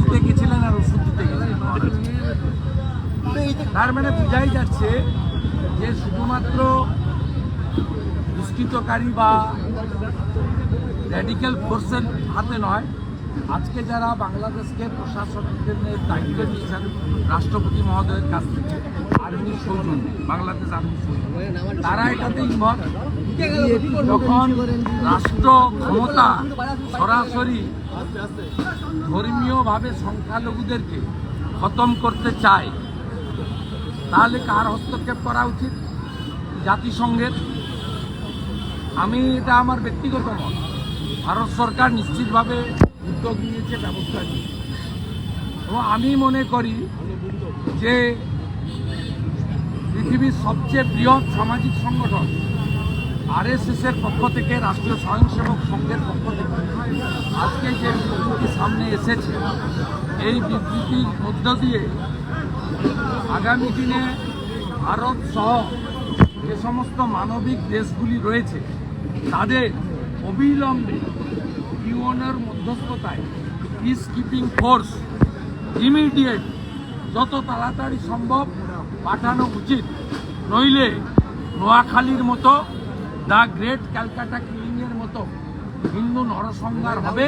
দিতে গেছিলেন আর ওষুধ দিতে তার মানে বোঝাই যাচ্ছে যে শুধুমাত্র দুষ্কৃতকারী বা র্যাডিক্যাল ফোর্সের হাতে নয়, আজকে যারা বাংলাদেশকে প্রশাসনের দায়িত্ব দিয়েছেন রাষ্ট্রপতি মহোদয়ের কাছ থেকে আর্মি সৌজন্য, বাংলাদেশ আর্মি তারা এটাতে ইনভলভ যখন রাষ্ট্র ক্ষমতা সরাসরি ধর্মীয়ভাবে সংখ্যালঘুদেরকে খতম করতে চায়, তাহলে কার হস্তক্ষেপ করা উচিত? জাতিসংঘের? আমি এটা আমার ব্যক্তিগত মত। ভারত সরকার নিশ্চিতভাবে উদ্যোগ নিয়েছে, ব্যবস্থা নিয়েছে। এবং আমি মনে করি যে পৃথিবীর সবচেয়ে বৃহৎ সামাজিক সংগঠন আরএসএস এর পক্ষ থেকে, রাষ্ট্রীয় স্বয়ংসেবক সংঘের পক্ষ থেকে আজকে যে বিবৃতি সামনে এসেছে, এই বিবৃতির মধ্য দিয়ে আগামী দিনে ভারত সহ যে সমস্ত মানবিক দেশগুলি রয়েছে, তাদের অবিলম্বে ইউএনের মধ্যস্থতায় পিস কিপিং ফোর্স ইমিডিয়েট যত তাড়াতাড়ি সম্ভব পাঠানো উচিত। নইলে নোয়াখালীর মতো দ্য গ্রেট ক্যালকাটা মতো হিন্দু নরসংহার হবে।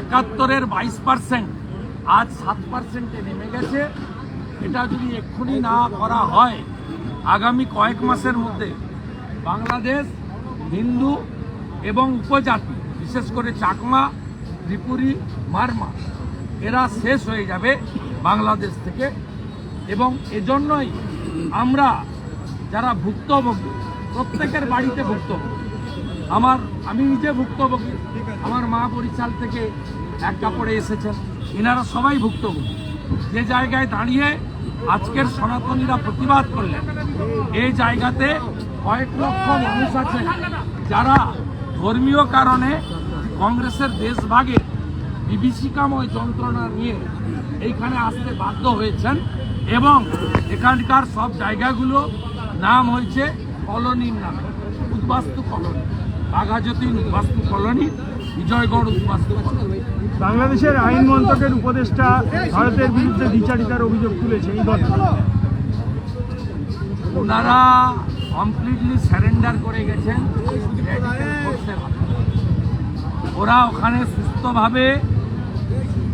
একাত্তরের বাইশ পার্সেন্ট আজ সাত পার্সেন্টে নেমে গেছে। এটা যদি এক্ষুনি না করা হয়, আগামী কয়েক মাসের মধ্যে বাংলাদেশ, হিন্দু এবং উপজাতি, বিশেষ করে চাকমা, ত্রিপুরী মারমা এরা শেষ হয়ে যাবে বাংলাদেশ থেকে। এবং এজন্যই আমরা যারা ভুক্তভোগী, প্রত্যেকের বাড়িতে ভুক্তভোগী আমার, আমি নিজে ভুক্তভোগী। আমার মা বরিশাল থেকে এক কাপড়ে এসেছেন। এনারা সবাই ভুক্তভোগী। যে জায়গায় দাঁড়িয়ে আজকের সনাতনীরা প্রতিবাদ করলেন এই জায়গাতে কয়েক লক্ষ মানুষ আছেন যারা ধর্মীয় কারণে কংগ্রেসের দেশভাগে বিভীষিকাময় যন্ত্রণা নিয়ে এইখানে আসতে বাধ্য হয়েছেন এবং এখানকার সব জায়গাগুলো নাম হয়েছে কলোনির নামে, উদ্বাস্তু কলোনি। বাঘাযতীন উদ্বাস্তু কলোনি বিজয়গড় কলোনি বাংলাদেশের আইন মন্ত্রকের উপদেষ্টা ভারতের বিরুদ্ধে দ্বিচারিতার অভিযোগ তুলেছে এই ওনারা কমপ্লিটলি স্যারেন্ডার করে গেছেন। ওরা ওখানে সুস্থভাবে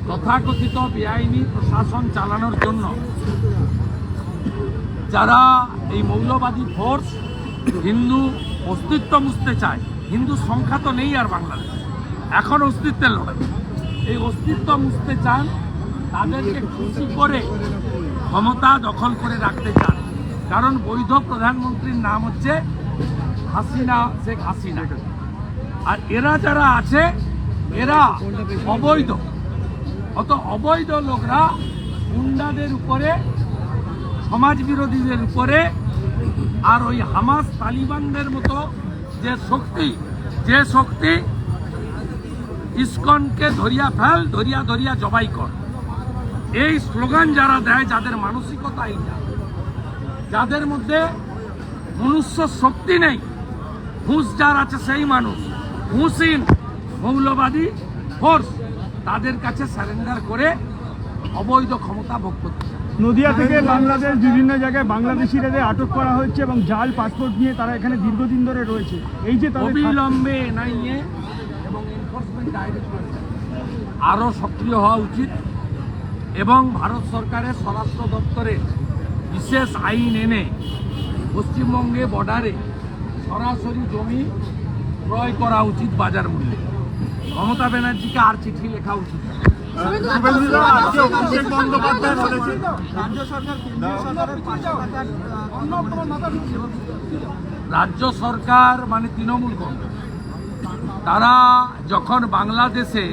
তথাকথিত বেআইনি প্রশাসন চালানোর জন্য যারা এই মৌলবাদী ফোর্স হিন্দু অস্তিত্ব মুছতে চায় হিন্দু সংখ্যা তো নেই আর বাংলাদেশে। এখন অস্তিত্বের লড়াই। এই অস্তিত্ব মুছতে চান, তাদেরকে খুশি করে ক্ষমতা দখল করে রাখতে চান। কারণ বৈধ প্রধানমন্ত্রীর নাম হচ্ছে হাসিনা, শেখ হাসিনা। আর এরা যারা আছে, এরা অবৈধ। অত অবৈধ লোকরা গুন্ডাদের উপরে সমাজ বিরোধীদের উপরে, আর ওই হামাস তালিবানদের মতো যে শক্তি যে শক্তি ইস্কনকে ধরিয়া ফেল, ধরিয়া ধরিয়া জবাই কর এই স্লোগান যারা দেয়, যাদের মানসিকতা এইটা, যাদের মধ্যে মনুষ্য শক্তি নেই, হুঁশ যার আছে সেই মানুষ হুঁসিন মৌলবাদী ফোর্স তাদের কাছে স্যারেন্ডার করে অবৈধ ক্ষমতা ভোগ করতে চায়। নদিয়া থেকে বাংলাদেশ, বিভিন্ন জায়গায় বাংলাদেশিরাদের আটক করা হচ্ছে এবং জাল, পাসপোর্ট নিয়ে তারা এখানে দীর্ঘদিন ধরে রয়েছে। এই যে অবিলম্বে এনআইএ এবং আরও সক্রিয় হওয়া উচিত এবং ভারত সরকারের স্বরাষ্ট্র দপ্তরে বিশেষ আইন এনে পশ্চিমবঙ্গে বর্ডারে সরাসরি জমি ক্রয় করা উচিত বাজার মূল্যে। মমতা ব্যানার্জিকে আর চিঠি লেখা উচিত বন্দ্যোপাধ্যায় বলেছেন রাজ্য সরকার মানে তৃণমূল কংগ্রেস। তারা যখন বাংলাদেশে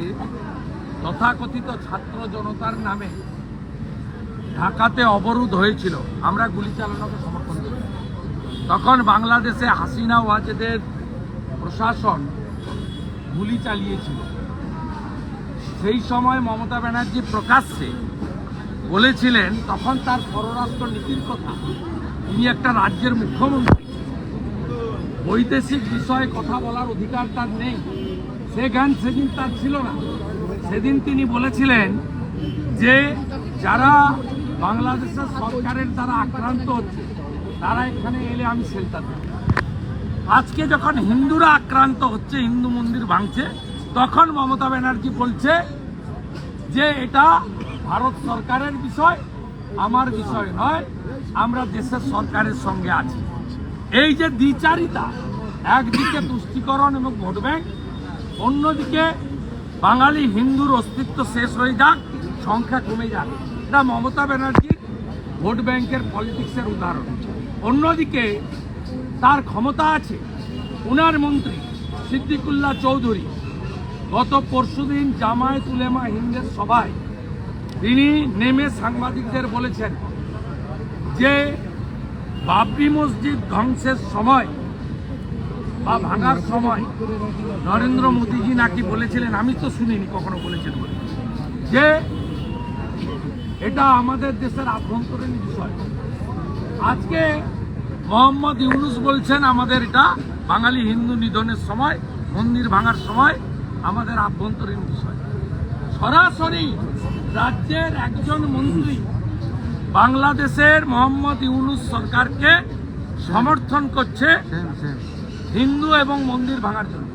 তথাকথিত ছাত্র জনতার নামে ঢাকাতে অবরোধ হয়েছিল, আমরা গুলি চালানোকে সমর্থন করি। তখন বাংলাদেশে হাসিনা ওয়াজেদের প্রশাসন গুলি চালিয়েছিল। সেই সময় মমতা ব্যানার্জি প্রকাশ্যে বলেছিলেন, তখন তার পররাষ্ট্র নীতির কথা। তিনি একটা রাজ্যের মুখ্যমন্ত্রী। বৈদেশিক বিষয়ে কথা বলার অধিকার তার নেই। সে জ্ঞান সেদিন তার ছিল না। সেদিন তিনি বলেছিলেন যে, যারা বাংলাদেশের সরকারের দ্বারা আক্রান্ত হচ্ছে, তারা এখানে এলে আমি শেল্টার দেব। আজকে যখন হিন্দুরা আক্রান্ত হচ্ছে, হিন্দু মন্দির ভাঙছে তখন মমতা ব্যানার্জি বলছে যে এটা ভারত সরকারের বিষয়, আমার বিষয় নয়, আমরা দেশের সরকারের সঙ্গে আছি। এই যে দ্বিচারিতা, একদিকে তুষ্টিকরণ এবং ভোট ব্যাংক, অন্যদিকে বাঙালি হিন্দুর অস্তিত্ব শেষ হয়ে যাক, সংখ্যা কমে যাক। এটা মমতা ব্যানার্জির ভোট ব্যাংকের পলিটিক্সের উদাহরণ। অন্যদিকে তার ক্ষমতা আছে, উনার মন্ত্রী সিদ্দিকুল্লাহ চৌধুরী। গত পরশুদিন জামায়াত উলেমা হিন্দের সভায় তিনি নেমে সাংবাদিকদের বলেছেন যে বাবরি মসজিদ ধ্বংসের সময় বা ভাঙার সময় নরেন্দ্র মোদীজি নাকি বলেছিলেন, আমি তো শুনিনি, কখনো বলেছেন বলে। যে এটা আমাদের দেশের আভ্যন্তরীণ বিষয়। আজকে মোহাম্মদ ইউনুস বলছেন, আমাদের এটা বাঙালি হিন্দু নিধনের সময়, মন্দির ভাঙার সময় আমাদের আভ্যন্তরীণ বিষয়। সরাসরি রাজ্যের একজন মন্ত্রী বাংলাদেশের মোহাম্মদ ইউনুস সরকারকে সমর্থন করছে হিন্দু এবং মন্দির ভাঙার জন্য।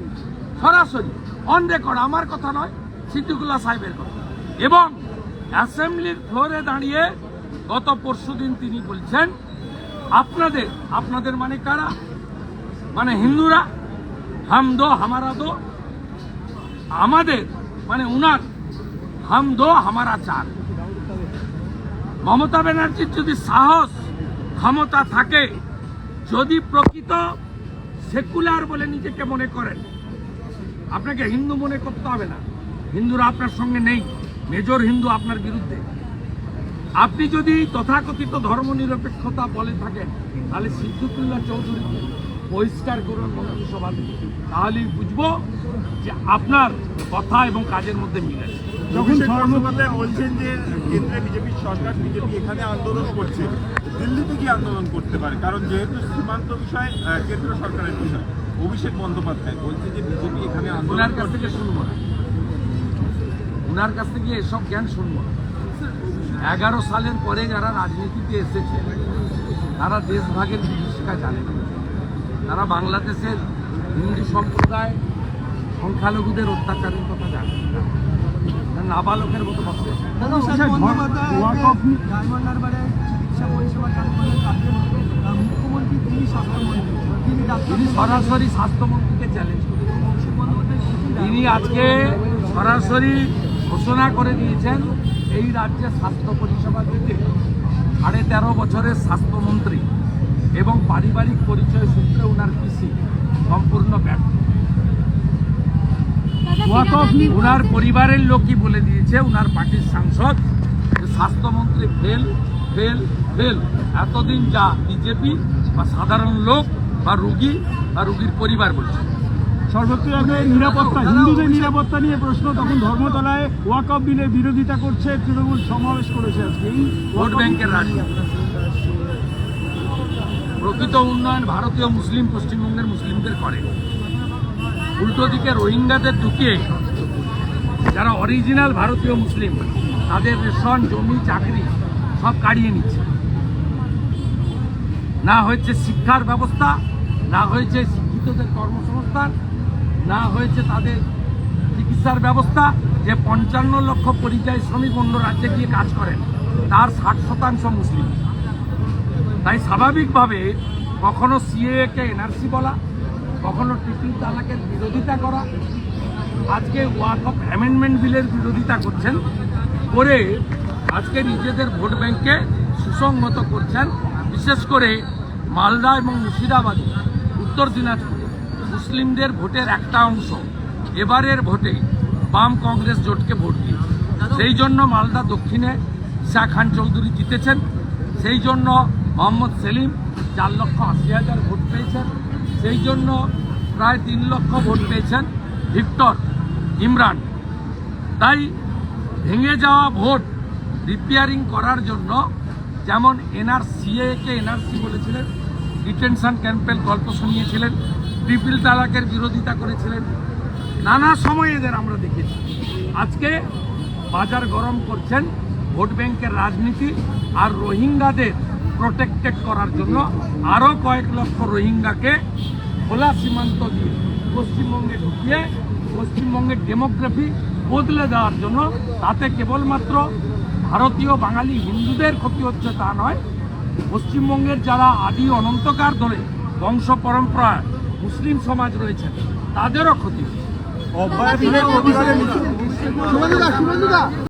সরাসরি অন রেকর্ড আমার কথা নয় সিদ্দিকুল্লাহ সাহেবের কথা। এবং অ্যাসেম্বলির ফ্লোরে দাঁড়িয়ে গত পরশুদিন তিনি বলছেন আপনাদের আপনাদের মানে কারা? মানে হিন্দুরা হাম দো হামারা দো আমাদের মানে উনার হাম দো, হামারা চার। মমতা ব্যানার্জির যদি সাহস, ক্ষমতা থাকে, যদি প্রকৃত সেকুলার বলে নিজেকে মনে করেন, আপনাকে হিন্দু মনে করতে হবে না। হিন্দুরা আপনার সঙ্গে নেই, মেজর হিন্দু আপনার বিরুদ্ধে। আপনি যদি তথাকথিত ধর্মনিরপেক্ষতা বলে থাকেন, তাহলে সিদ্দিকুল্লাহ চৌধুরী বহিষ্কার করুন মন্ত্রিসভা থেকে তাহলেই বুঝব যে আপনার কথা এবং কাজের মধ্যে মিল আছে। যখন বন্দ্যোপাধ্যায় বলছেন যে কেন্দ্রে বিজেপির সরকার বিজেপি এখানে আন্দোলন করছে দিল্লিতে কি আন্দোলন করতে পারে? কারণ যেহেতু সীমান্ত বিষয় কেন্দ্র সরকারের বিষয় অভিষেক বন্দ্যোপাধ্যায় বলছে যে বিজেপি এখানে আন্দোলন ওনার কাছ থেকে শুনব না। ওনার কাছ থেকে এসব জ্ঞান শুনব না। এগারো সালের পরে যারা রাজনীতিতে এসেছে তারা দেশভাগের বিভীষিকা জানে তারা বাংলাদেশের হিন্দু সম্প্রদায় সংখ্যালঘুদের অত্যাচারের কথা জানে না। নাবালকের মতো তিনি সরাসরি স্বাস্থ্যমন্ত্রীকে চ্যালেঞ্জ তিনি আজকে সরাসরি ঘোষণা করে দিয়েছেন এই রাজ্যে স্বাস্থ্য পরিষেবা দিতে সাড়ে তেরো বছরের স্বাস্থ্যমন্ত্রী এবং পারিবারিক পরিচয় সূত্রে ওনার পিসি সম্পূর্ণ ব্যর্থ। ওনার পরিবারের লোকই বলে দিয়েছে ওনার পার্টির সাংসদ স্বাস্থ্যমন্ত্রী ফেল ফেল ফেল এতদিন যা বিজেপি বা সাধারণ লোক বা রুগী বা রুগীর পরিবার বলছে। সর্বত্রভাবে নিরাপত্তা হিন্দুদের নিরাপত্তা নিয়ে প্রশ্ন তখন ধর্মতলায় ওয়াকফ বিলের বিরোধিতা করছে তৃণমূল সমাবেশ করেছে আজকে। ভোট ওয়াকফ- ব্যাংকের রাজনীতি। প্রকৃত উন্নয়ন ভারতীয় মুসলিম পশ্চিমবঙ্গের মুসলিমদের করে। উল্টো দিকে রোহিঙ্গাদের ঢুকিয়ে যারা অরিজিনাল ভারতীয় মুসলিম, তাদের রেশন, জমি, চাকরি সব কাড়িয়ে নিচ্ছে। না হয়েছে শিক্ষার ব্যবস্থা, না হয়েছে শিক্ষিতদের কর্মসংস্থান, না হয়েছে তাদের চিকিৎসার ব্যবস্থা। যে পঞ্চান্ন লক্ষ পরিযায়ী শ্রমিক অন্য রাজ্যে গিয়ে কাজ করেন, তার ষাট শতাংশ মুসলিম। তাই স্বাভাবিকভাবে কখনো সিএকে এনআরসি বলা কখনো ট্রিপল তালাকের বিরোধিতা করা, আজকে ওয়াক অফ অ্যামেন্ডমেন্ট বিলের বিরোধিতা করছেন, করে আজকে নিজেদের ভোট ব্যাংককে সুসংগত করছেন, বিশেষ করে মালদা এবং মুর্শিদাবাদে, উত্তর দিনাজপুরে, মুসলিমদের ভোটের একটা অংশ, এবারের ভোটে বাম কংগ্রেস জোটকে ভোট দিয়েছে সেই জন্য মালদা দক্ষিণে ঈশা খান চৌধুরী জিতেছেন, সেই জন্য মোহাম্মদ সেলিম চার লক্ষ আশি হাজার ভোট পেয়েছেন। সেই জন্য প্রায় তিন লক্ষ ভোট পেয়েছেন ভিক্টর ইমরান। তাই ভেঙে যাওয়া ভোট রিপেয়ারিং করার জন্য যেমন এনআরসিএকে এনআরসি বলেছিলেন, ডিটেনশন ক্যাম্পের গল্প শুনিয়েছিলেন ট্রিপল তালাকের বিরোধিতা করেছিলেন, নানা সময় এদের আমরা দেখেছি। আজকে বাজার গরম করছেন, ভোট ব্যাংকের রাজনীতি আর রোহিঙ্গাদের প্রোটেক্টেড করার জন্য আরও কয়েক লক্ষ রোহিঙ্গাকে খোলা সীমান্ত দিয়ে পশ্চিমবঙ্গে ঢুকিয়ে পশ্চিমবঙ্গের ডেমোগ্রাফি বদলে দেওয়ার জন্য তাতে কেবলমাত্র ভারতীয় বাঙালি হিন্দুদের ক্ষতি হচ্ছে তা নয় পশ্চিমবঙ্গের যারা আদি অনন্তকার ধরে বংশ পরম্পরায় মুসলিম সমাজ রয়েছে তাদেরও ক্ষতি।